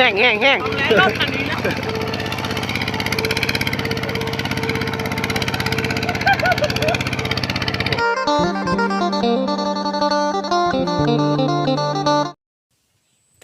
ห้งแห้งแห้ง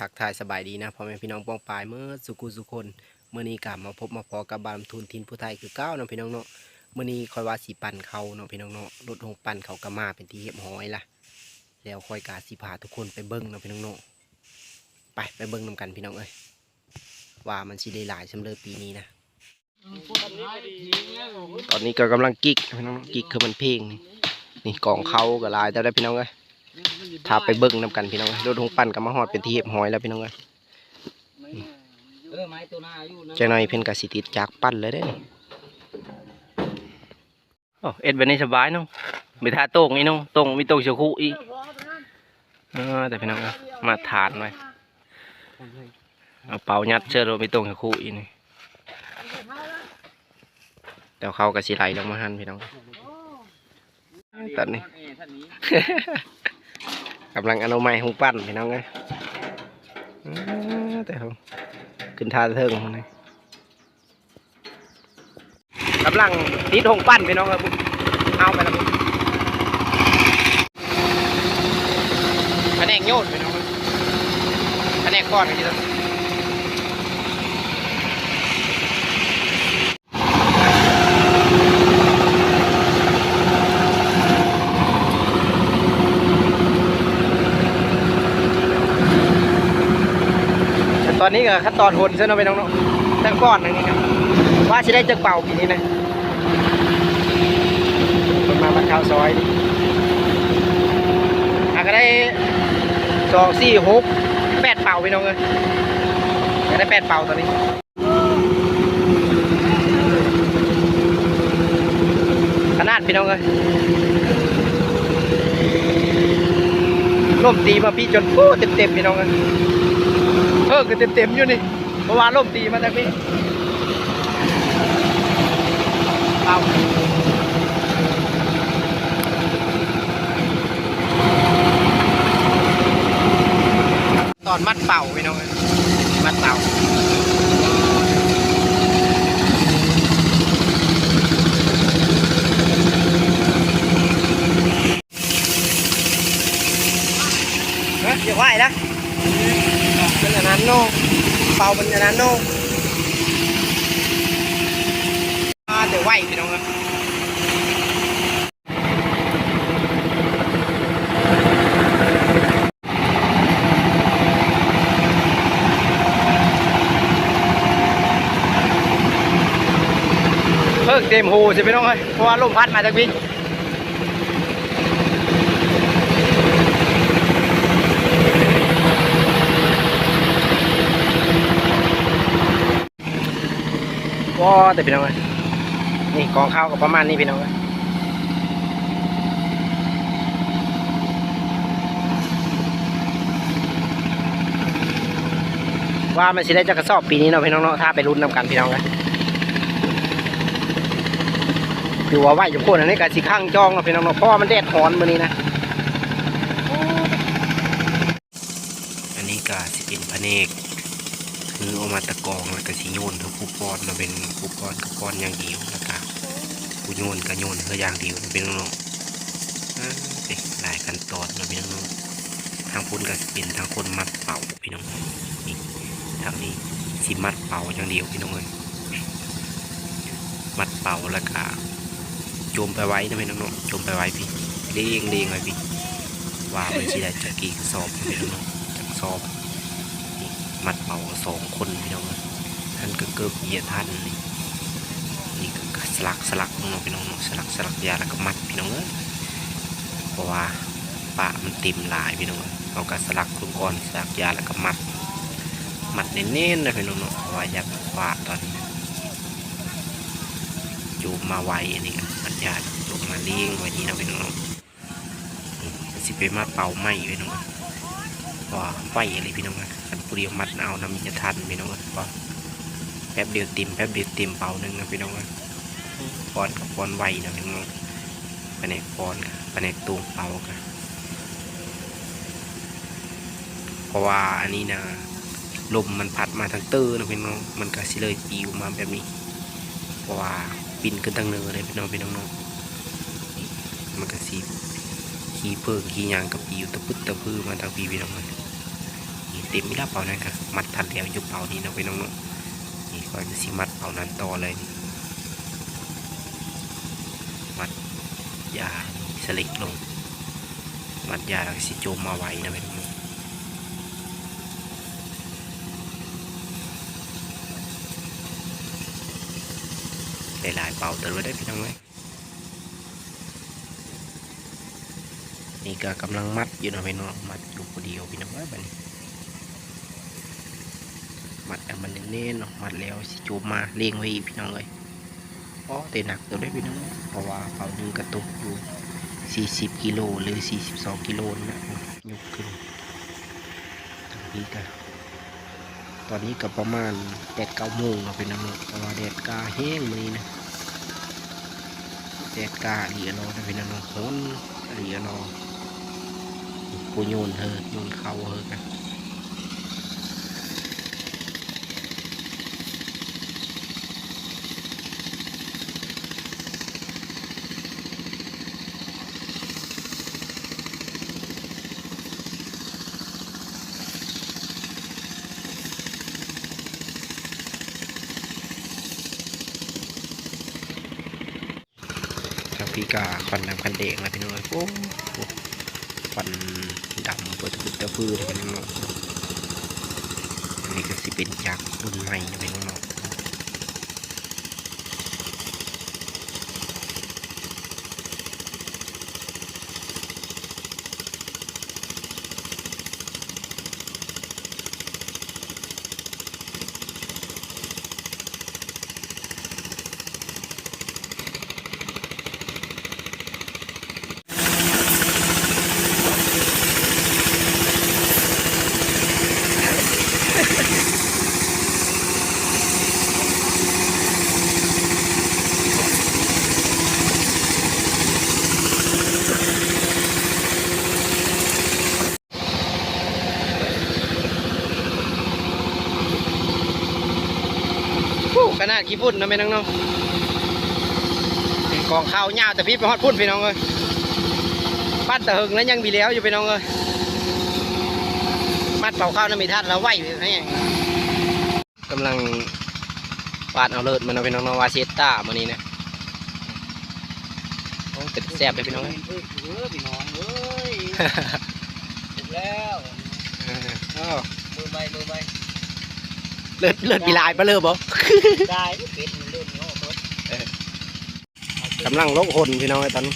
ทักทายสบายดีนะพ่อแม่พี่น้องป้องปายเมื่อสุกุสุคนเมื่อนี้กลับมาพบมาพอกับบารมทุนทินผู้ไทยคือเก้าเนาะพี่น้องเนาะเมื่อนี้คอยว่าสีปั่นเขาเนาะพี่น้องเนาะรถหงปั่นเขากระมาเป็นที่เหียบห้อยละแล้วคอยกาสีพาทุกคนไปเบิ้งเนาะพี่น้องเนาะ ไปไปเบิ้งนำกันพี่น้องเอ้ยว่ามันสิได้หลายสำเร็จปีนี้นะ ตอนนี้ก็กำลังกิกพี่น้องกิกคือมันเพลงนี่นี่กองเขาก็ลายแต่ได้พี่น้องเอ้ยถ้าไปเบิ้งนำกันพี่น้องเอ้ยรถหงปั่นก็มาฮอดเป็นที่เหียบหอยแล้วพี่น้องเอ้ยเออไม้ตัวหน้าอยู่นะเจ้าหน่อยเพิ่นก็สิติดจากปั้นเลยเด้เอ็ดไปในสบายน้องไม่ท่าโต้งนี่น้องโต้งมีโต้งเชียวคู่อีกเออแต่พี่น้องมาทานไว้ เอาเป่ายัดเชื่อเรามีโต้งเชียวคู่อีนี่เดี๋ยวเขาก็สิไหลลงมาหันพี่น้องตอนนี้ท่านนี้กำลังอนุมัยหงปั้นพี่น้องเอ้ยเออแต่เขาขึ้นทาเทิงคนนี้กำลังติดหงปั้นพี่น้องครับเอาไปแล้วผมแผนกโยนพี่น้อง แผนกก้อนกันทีละแต่ตอนนี้ก็ขั้นตอนหนซะเนาะพี่น้องเนาะตั้งก้อนหนึงนี่นะว่าจะได้จักเป่าปีนี้นะคนมาบ้าข้าวซอยอาก็ได้สองสี่หกาพี่น้องเลยก็ได้แปดเป่าตอนนี้ขนาดพี่น้องเลยล่มตีมาพี่จนโอ้เต็มๆพี่น้องเลยเออก็เต็มๆอยู่นี่เพราะว่าล่มตีมาจากนี้เป่า ตอนมัดเป่าพี่น้องเอ้ยมัดเป่าเฮ้ยอย่าไหวนะมันอย่างนั้นโน่เป่ามันอย่างนั้นโน่มาแต่ไหวพี่น้องครับ เต็มหูสิพี่น้องเอ้ยเพราะว่าลมพัดมาจากพี่ว้าแต่พี่น้องเอ้ยนี่กองข้าวกับประมาณนี้พี่น้องเอ้ยว่ามันสิได้จะกระสอบปีนี้เนาะพี่น้องเนาะถ้าไปรุ่นนำกันพี่น้องกัน อยู่ว่าไหวอยู่คนอันนี้ก็สิข้างจองเนาะพี่น้องเนาะเพราะว่ามันแดดร้อนมือนี้นะ อันนี้ก็สิเป็นพะเนกคือเอามาตะกองแล้วก็สิโยนเท่าคูปอนมาเป็นคูปอนกับปอนอย่างเดียวนะครับกูโยนก็โยนเพื่ออย่างเดียวเป็นน้องๆอ่าเอ๊ะหลายขั้นตอนนะพี่น้องๆทางพุ่นก็สิเป็นทางคนมัดเป่าพี่น้องนี่ทางนี้สิมัดเป่าอย่างเดียวพี่น้องเลยมัดเป่าแล้วก็ จมไปไว้นะพี่น้องๆจมไปไว้พี่เลี้ยงเลี้ยงไว้พี่ว่ามันสิได้จะกี่สอบพี่น้องจักสอบมัดเป่าสองคนพี่น้องท่านก็เกิบเหยียท่านนี่นี่ก็สลักสลักน้องพี่น้องสลักสลักยาแล้วก็มัดพี่น้องเอ้ยเพราะว่าปะมันเต็มหลายพี่น้องเอาก็สลักลูกก้อนสลักยาแล้วก็มัดมัดเน้นๆนะพี่น้องเพราะว่าอยากปาตอนนี้ จูบมาไวอันนี้ก็มันยากลงมาเลี้ยงไว้นี่นะพี่น้องเนาะนี่ก็สิไปมาเป่าไหมพี่น้องเอ้ยว่าไฟอะไรพี่น้องนะอันปุเรียวมัดเอาน้ำจะทันพี่น้องนะว่าแป๊บเดียวต็มแป๊บเดียวต็มเป่าหนึ่งนะพี่น้องนะปอนกับปอนไวนะพี่น้องแผนกปอนกับแผนกตูงเป่ากันเพราะว่าอันนี้นะลมมันพัดมาทางเตอร์นะพี่น้องมันก็สิเลยปิวมาแบบนี้เพราะว่า บินขึ้นทางเนือเลยพี่น้องพี่น้องเนาะมันก็สิขี่เพิ่งขี่ยางกับปิวตะพึดตะพือมาทางปีพี่น้องเลยนี่เต็มอีแล้วเป่านั้นก็มัดทันแล้วอยู่เป่านี้นะพี่น้องเนาะนี่ก็จะสิมัดเป่านั้นต่อเลยนี่มัดยาสลิกลง มัดยาแล้วสิโจมมาไว้นะพี่น้องเนาะ ได้หลายเป่าเติมไว้ได้พี่น้องเลยนี่ก็กำลังมัดอยู่นะพี่น้องมัดอยู่คนเดียวพี่น้องเอ้ยบันี้มัดให้มันเน้นๆเนาะมัดแล้วสิจูบมาเลี้ยงไว้พี่น้องเลยอ๋อแต่หนักตัวได้พี่น้องเอ้ยเพราะว่าเป่าหนึ่งกระตุกอยู่ 40กิโลหรือ 42กิโลนะยกขึ้นทางนี้ก็ตอนนี้ก็ประมาณแปดเก้าโมงเราเป็นน้ำเนาะเพราะว่าแดดกาแห้งมือนี้นะ แดดกาเดียรอนะเป็นน้ำเนาะโหนเหลียรอกูโยนเธอโยนเขาเธอกัน กาควันดำคันเดงนะพี่น้องเอ้ยโอ้ควันดำเปิดตะพื้นเลยพี่น้องอันนี้ก็สิเป็นจากษ์รุ่นใหม่นะพี่น้อง นาะขนาดกี่พุ่นนะแม่น้องเนาะกองข้าวยาวแต่พี่ไปฮอดพุ่นพี่น้องเลยบ้านตะหึงแล้วยังมีแล้วอยู่พี่น้องเลยมัดเป่าข้าวน้ำมีทัดแล้วไหวไปให้กำลังปาดเอาเลิศมันเอาพี่น้องเนาะวาเชตต้ามานี้นะโอ้เป็นแซ่บเลยพี่น้องเอเอ้ยอเออพี่น้องเอ้ยถูกแล้วเอออ้าวมือใหม่มือใหม่ เลิศเลิศปีลายปะเลิศบ่ได้เป็ดมันเริ่มเนาะเบิดกำลังลกหนพี่น้องไอ้ตอนนี้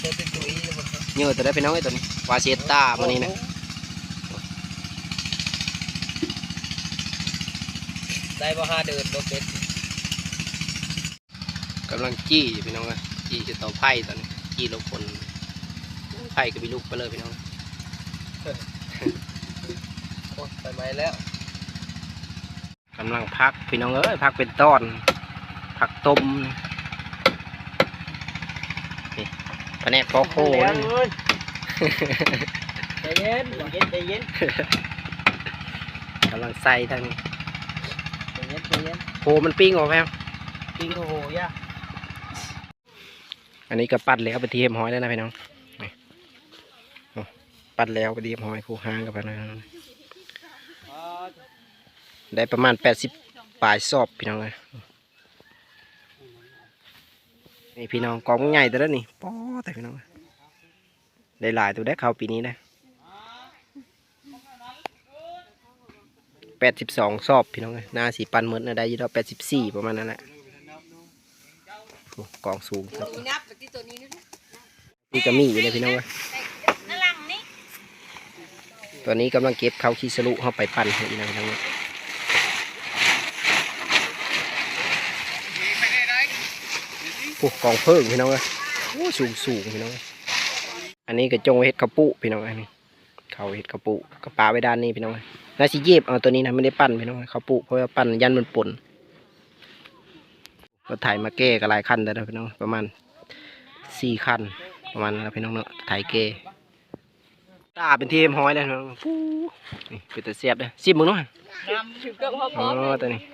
เปิดเป็นตุ้ยเลยมันเยอะแต่ได้พี่น้องไอ้ตอนนี้วาเชตต้ามานี้นะได้บ่ห้าเดินบ่เป็ดกำลังจี้อยู่พี่น้องอะจี้จะต่อไพ่ตอนนี้จี้ลกคนไพ่ก็มีลูกไปเลยพี่น้องโอ้ไปไหมแล้วกำลังพักพี่น้องเอ้ยพักเป็นตอนพักต้มนี่ปลาแนบปอกโคแล้วนี่เอ้ยใจเย็นใจเย็นใจเย็นกำลังใส่ทั้งนี้ใจเย็นใจเย็นโคมันปิ้งออกแล้วปิงโอ้โหย่าอันนี้ก็ปัดแล้วไปเทียมหอยแล้วนะพี่น้องนี่โอ้ปัดแล้วไปเทียมหอยคู่ห้างกับพนัน ได้ประมาณแปดสิบปลายสอบพี่น้องเลยนี่พี่น้องกองใหญ่แต่ละนี่ป้อแต่พี่น้องได้หลายตัวได้เขาปีนี้นะแปดสิบสองสอบพี่น้องเลยหน้าสีปันเหมือนนะได้อยี่ดอกแปดสิบสี่ประมาณนั้นแหละโอ้กองสูงครับนี่นับจากที่ตัวนี้นี่นะนี่ก็มีอยู่เลยพี่น้องเอ้ยนั่นหลังนี่ตอนนี้กำลังเก็บเขาขี้สลุเข้าไปปั่นให้พี่น้องพี่น้องเอ้ย อ้กองเพิ่งพี่น้องเอ้ยโอ้สูงสูงพี่น้องเอ้ยอันนี้ก็จงไว้เห็ดกระปุพี่น้องเอ้ยนี่เขาเห็ดกระปุกระปาไว้ด้านนี้พี่น้องเอ้ยน่าสิเย็บเอาตัวนี้นะไม่ได้ปั้นพี่น้องเอ้ยเขาปุเพราะว่าปั้นยันมันป่นก็ถ่ายมาแก้กันหลายขั้นแล้วนะพี่น้องประมาณสี่ขั้นประมาณนั้นนะพี่น้องเนาะถ่ายแก้ตาเป็นทีมหอยเลยนะปูนี่เป็นแต่เสียบเลยสิบมึงเนาะหถือกับพ่ออ๋พ่ออตัวนี้น้ำพี่เออ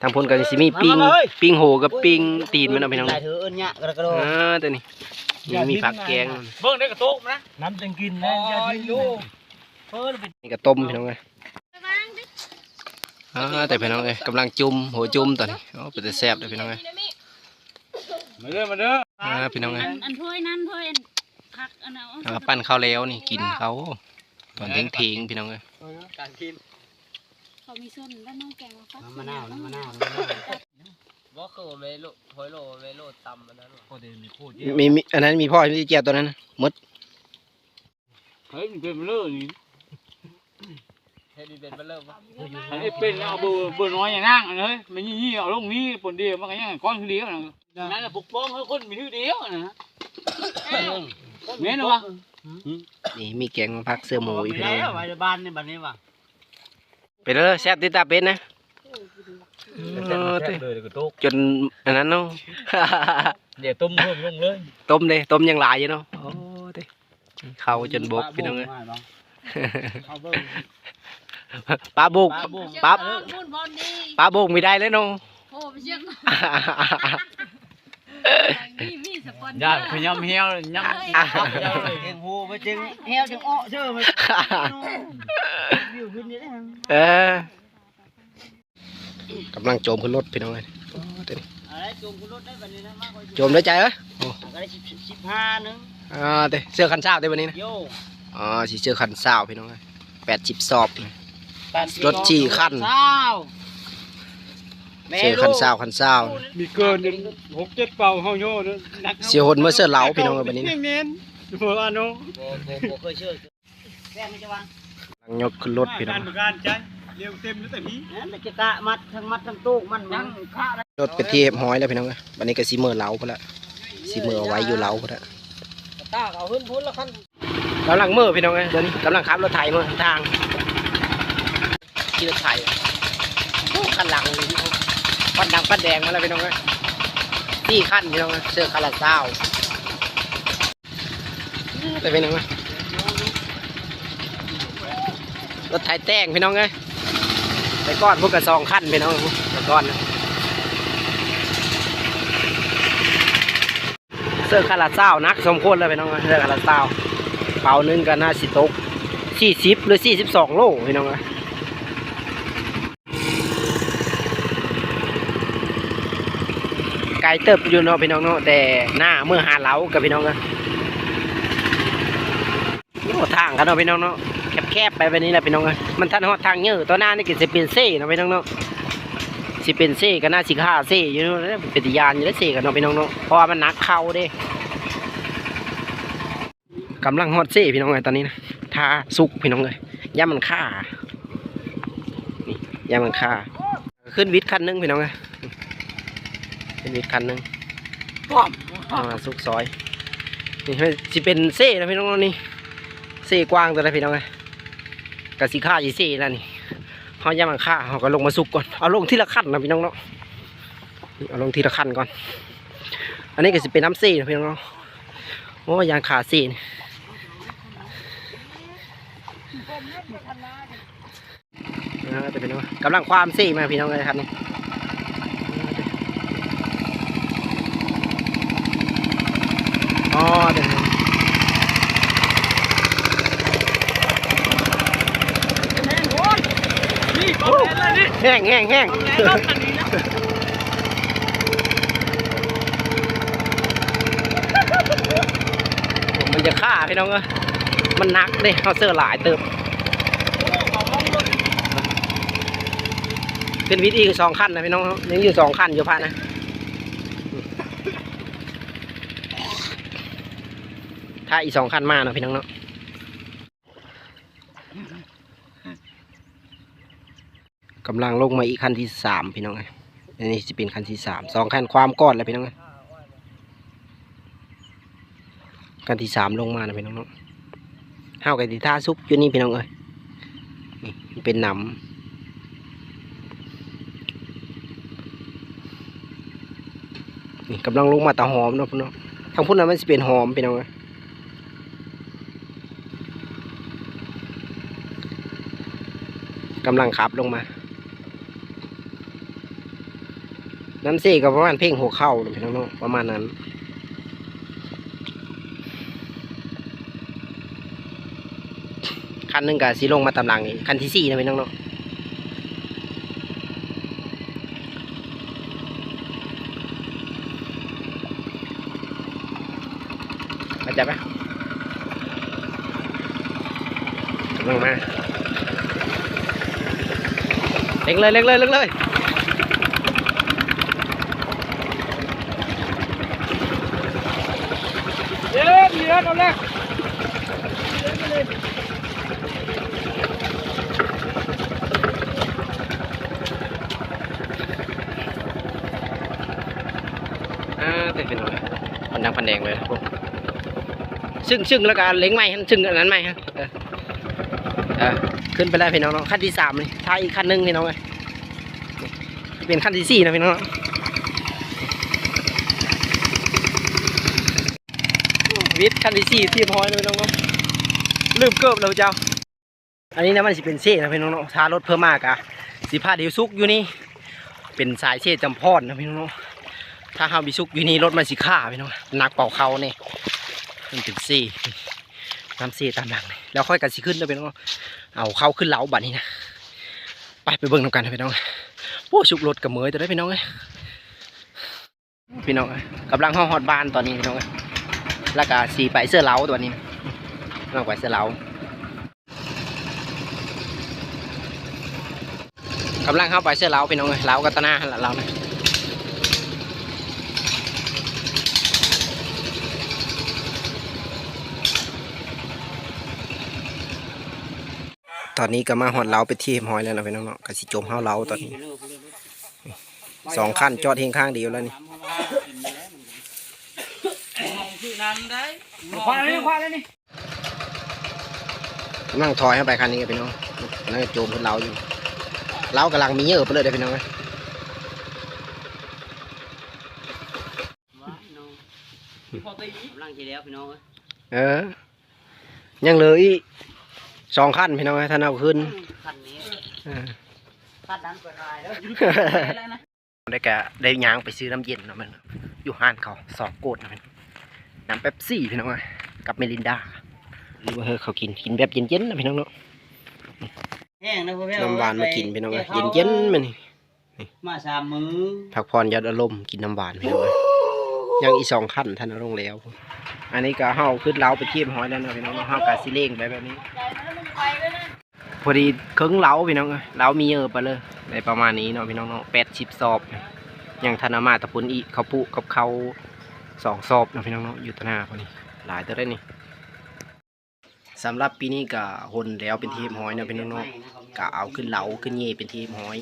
ทางพุ่นก็สิมีปิ้งปิ้งโหกับปิ้งตีนมันเอาพี่น้องได้ถือเอิ้นเนี่ยกระโดดอ่าตัวนี้นี่มีผักแกงเบิ่งได้กระโตกนะน้ำจังกินนะอย่าทิ้งลูกเพิ่นเป็นนี่ก็ต้มพี่น้องเลยอ่าแต่พี่น้องเลยกำลังจุ่มหัวจุ่มตอนนี้โอ้เป็นแต่แซ่บเลยพี่น้องเลยมาเด้อมาเด้ออ่าพี่น้องเลยอันถ้วยนั้นถ้วยอันผักอันเอาอ่าปั้นข้าวแล้วนี่กินเขาตอนเที่ยงเที่ยงๆพี่น้องเลยการกิน เขามีส้นแล้วน้องแกงมาฟักน้ำมะนาวน้ำมะนาวบ่คือเวโลโหยโลเวโลตำอันนั้นโคตรมีโคตรมีมีอันนั้นมีพ่อมีเจียวตัวนั้นนะหมดเฮ้ยมันเป็นเบลอนี่เฮ็ดเป็นเบลเลอร์บ่อันนี้เป็นเอาเบอร์เบอร์น้อยอย่างนั่งอันเฮ้ยมันยี่ยี่เอาลงนี้ปนเดียวมันก็ยังก้อนเดียวนะนั่นแหละปกป้องให้คนมีชื่อเดียวนะเน้นวะนี่มีแกงผักเสื้อหมูอีกพี่น้องแล้วเอ้ยไว้ในบ้านนี่บัดนี้ว่ะ เป็นเลยแซ่บติดตาเป็นนะเออติเลยกระโตกจนอันนั้นเนาะเดี๋ยวต้มเพิ่มลงเลยต้มเลยต้มยังหลายอยู่เนาะโอ้ติเข้าจนบกพี่น้องเลยเอาเบิ่งปลาโบกปลาโบกปลาบุญบอลดีปลาโบกไม่ได้เลยเนาะโอ้ไปเชียง มีมีสปอนเซอร์อย่าพยายามเฮียวย้ำเองหูไปจึงเฮวจึงอ้อเชื่อมันวิวขึ้นนี่นะเออกำลังโจมขึ้นรถพี่น้องเลยโอ้ติอะไรจุ่มคุณรถได้บัดนี้นะมากกว่าโจมได้ใจเอ้ยโอ้ก็ได้สิบสิบห้านึงอ่าเตเสื้อคันเช้าได้วันนี้นะโยอ๋อสีเสื้อคันเช้าพี่น้องแปดสิบสอบ รถจี้ขั้น เช้า เสื้อคันเช้าคันเช้ามีเกินหกเจ็ดเป่าเฮาโย่นักเสียหนเมื่อเสื้อเหลาพี่น้องวันนี้นะเน้นเบอร์อันโนโบโบโบเคยเชื่อแป้งไม่จะวางกำลังยกขึ้นรถพี่น้องประการใจเรียวเต็มแล้วแต่พี่นั่นแต่จะกะมัดทั้งมัดทั้งตู้มันมันรถไปเทียบห้อยแล้วพี่น้องวันนี้ก็สีเมื่อเหลาไปละสีเมื่อเอาไว้อยู่เหลาไปละตาเอาขึ้นพุ่นแล้วคันกำลังเมื่อพี่น้องเดี๋ยวนี้กำลังขับรถไถมาทางขี่รถไถโอ้คันหลังเลย พี่น้องปันดังปันแดงมาแล้วพี่น้องเลยสี่ขั้นพี่น้องเสื้อคาราเศร้าไปพี่น้องเอ้ยรถไถแต่งพี่น้องเลยไปก้อนพวกกระซองขั้นพี่น้องไปก้อนนะเสื้อคาราเศร้านักสมควรเลยพี่น้องเอ้ยเสื้อคาราเศร้าเป่าหนึงก็น่าสิตกสี่สิบหรือสี่สิบสองโลพี่น้องเอ้ย ไกลเติบอยู่เนาะพี่น้องเนาะแต่หน้าเมื่อหาเหลากับพี่น้องนะโอ้ทางกันเนาะพี่น้องเนาะแคบๆไปแบบนี้แหละพี่น้องเอ้ยมันทันฮอดทางเยอะตัวหน้านี่ก็จะเป็นเซ่เนาะพี่น้องเนาะสิเป็นเซ่ก็น่าสิฆ่าเซ่อยู่เนาะเป็นยานอยู่แล้วเซ่กันเนาะพี่น้องเนาะเพราะว่ามันหนักเข่าเด้กำลังฮอดเซ่พี่น้องเอ้ยตอนนี้นะทาสุกพี่น้องเอ้ยย่ามันฆ่านี่ย่ามันฆ่าขึ้นวิทย์คันหนึงพี่น้องเอ้ย เป็นอีกคันหนึ่งพร้อมอ่าสุกซอย นี่ให้สิเป็นเซ่นะพี่น้องนี่เซ่กว้างตัวนะพี่น้องไงกะสิค่าสิเซ่แล้วนี่เขาย่ามันค่าเขาก็ลงมาสุกก่อนเอาลงทีละขั้นนะพี่น้องเนาะนี่เอาลงทีละขั้นก่อน อันนี้ก็สิเป็นน้ำเซ่นะพี่น้องเนาะโอ้ยางขาเซ่นี่อ่าแต่พี่น้องกำลังความเซ่มาพี่น้องเลยครับนี่ อ๋อเดี๋ยวแห้งแห้งแห้งมันจะฆ่าพี่น้องเอ้ยมันหนักเด้เขาเสื้อหลายเติมเป็นวิธีสองขั้นนะพี่น้องยังอยู่สองขั้นอยู่พะนะาอีกสองคันมาเนาะพี่น้องเนาะกำลังลงมาอีกคันที่สามพี่น้องไงอันนี้จะเป็นคันที่สามสองคันความก้อนแล้วพี่น้องไงคันที่สามลงมานะพี่น้องเนาะห้าวกับที่ท่าซุปอยู่นี่พี่น้องเอ้ยนี่เป็นหนำนี่กำลังลงมาตาหอมเนาะพี่น้องทางพุ่นนั้นมันจะเป็นหอมพี่น้องเอ้ย กำลังขับลงมา น้ำเสีก็ประมาณเพ่งหัวเข่าเนาะพี่น้องๆประมาณนั้นคันหนึ่งกับสีลงมาตำหลังอีกคันที่สี่นะพี่น้องเนาะมาจับไหมลงมา เล็งเลยเล็งเลยเล็งเลยเย็นเย็นเอาเลยอ่าเต็มเป็นเลยมันดังพันแดงเลยครับผมซึ่งซึ่งแล้วก็เล็งไม้ฮะซึ่งอันนั้นไม้ฮะเออเออ ขึ้นไปแล้วพี่น้องเนาะขั้นที่สามเลยท้ายอีกขั้นหนึ่งพี่น้องเลยเป็นขั้นที่สี่นะพี่น้องวิทย์ขั้นที่สี่ที่พอยนะพี่น้องเนาะลืมเกิบแล้วเจ้า อันนี้นะมันสิเป็นเซ่นะพี่น้องเนาะทารถเพิ่มมากอะสีผ้าเดียวซุกอยู่นี่ เป็นสายเซ่จำพอดนะพี่น้องเนาะถ้าเฮาบิซุกอยู่นี่รถมันสิฆ่าพี่น้องหนักเป่าเขาเนี่ยมันเป็น น้ำซี่ตามหลังนี่แล้วค่อยกันสิขึ้นนะพี่น้องเอาเข้าขึ้นเหลาบัดนี้นะไปไปเบิ่งนำกันนะพี่น้องโอ้ชุกรถกับเมยตัวได้พี่น้องเอ้ยพี่น้องเอ้ยกำลังห้องฮอดบ้านตอนนี้พี่น้องแล้วก็สีไปเสื้อเหลาตัวนี้น้องไปเสื้อเหลากำลังเข้าไปเสื้อเหลาพี่น้องเอ้ยเหลากัตนาหั่นละเรานะ อนนี้ก็มาหอดเล้าไปที่หอยแล้วนะพี่น้องเนาะก็สิจมเฮาเล้าตอนนี้สองขั้นจอดเฮงข้างเดียวแล้วนี่คว้าเลยคว้าเลยนี่กำลังถอยเข้าไปคันนี้กันพี่น้องนั่งโจมขึ้นเล้าอยู่เล้ากำลังมีเยอะไปเลยเด้พี่น้องเอ้ยพอตีกำลังน้องเออยังเลืออีก สองขั้นพี่น้องเอ้ยท่านเอาขึ้นคันนี้เออคันนั้นเปิดรายแล้วได้แกได้ยางไปซื้อน้ำเย็นเนาะมันอยู่ห้านเขาสองโกดนะพี่น้องน้ำเป๊ปซี่พี่น้องเอ้ยกับเมลินดาหรือว่าเฮ้ยเขากินกินแบบเย็นๆนะพี่น้องเนาะแห้งนะพ่อแม่น้ำหวานมากินพี่น้องเอ้ยเย็นๆมันนี่มาสามมื้อพักผ่อนยอดอารมณ์กินน้ำหวานพี่น้องเอ้ ยังอีสองขั้นท่านลงแล้ว อันนี้ก็เฮาขึ้นเล้าไปเทียมหอยแล้วนะพี่น้องเนาะเฮากะสิเล่งไปแบบนี้พอดีเครื่องเล้าพี่น้องเอ้ยเล้ามีเยอะไปเลยในประมาณนี้เนาะพี่น้องเนาะแปดสิบซอบยังธนามาตะพุนอีเขาปุกับเขาสองซอบเนาะพี่น้องเนาะอยู่ตะหนาพอดีหลายตัวได้นี่สำหรับปีนี้ก็หนแล้วเป็นทีมหอยนะพี่น้องเนาะก็เอาขึ้นเล้าขึ้นเย่เป็นทีมหอย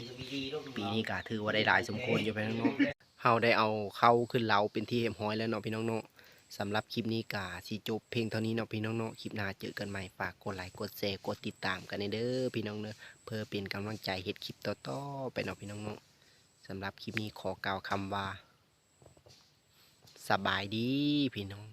ปีนี้ก็ถือว่าได้หลายสมควรอยู่พี่น้องเนาะ เฮาได้เอาเข้าขึ้นเราเป็นทีมห้อยแล้วเนาะพี่น้องเนาะสำหรับคลิปนี้กาสีจบเพียงเท่านี้เนาะพี่น้องเนาะคลิปหน้าเจอกันใหม่ฝากกดไลค์กดแชร์กดติดตามกันเด้อพี่น้องเนาะเพื่อเป็นกำลังใจเฮ็ดคลิปต่อๆไปเนาะพี่น้องเนาะสำหรับคลิปนี้ขอกล่าวคำว่า สบายดีพี่น้อง